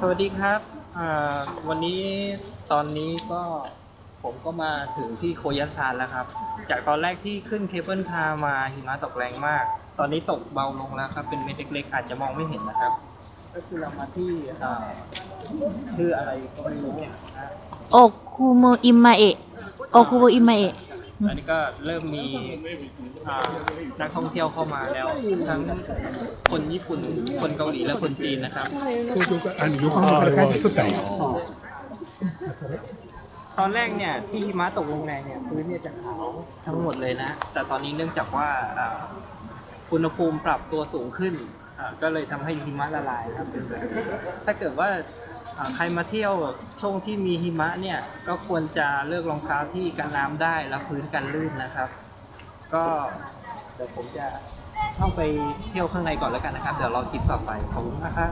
สวัสดีครับ วันนี้ตอนนี้ก็ผมก็มาถึงที่โคยันซานแล้วครับ จากตอนแรกที่ขึ้นเคเบิลคาร์มาหิมะตกแรงมาก ตอนนี้ตกเบาลงแล้วครับ เป็นเม็ดเล็กๆ อาจจะมองไม่เห็นนะครับ ก็คือเรามาที่ชื่ออะไรก็ไม่รู้นะโอคุโมอิมาเอะโอคุโมอิมมาเอะ อันนี้ก็เริ่มมีอ่านักท่องเที่ยวเข้ามาแล้ว ทั้งคนญี่ปุ่น คนเกาหลีและคนจีนนะครับ 東京かあの横浜から帰ってきとったんや ตอนแรกเนี่ยที่หิมะตกลงแรงเนี่ยพื้นเนี่ยจะขาวทั้งหมดเลยนะ แต่ตอนนี้เนื่องจากว่าอ่าอุณหภูมิปรับตัวสูงขึ้นอ่าก็เลยทำให้หิมะละลายครับเป็นแบบนี้ถ้าเกิดว่าอ่า ใครมาเที่ยวช่วงที่มีหิมะเนี่ยก็ควรจะเลือกรองเท้าที่กันน้ำได้และพื้นกันลื่นนะครับ ก็เดี๋ยวผมจะเข้าไปเที่ยวข้างในก่อนแล้วกันนะครับ เดี๋ยวเราคลิปต่อไปขอบคุณนะครับ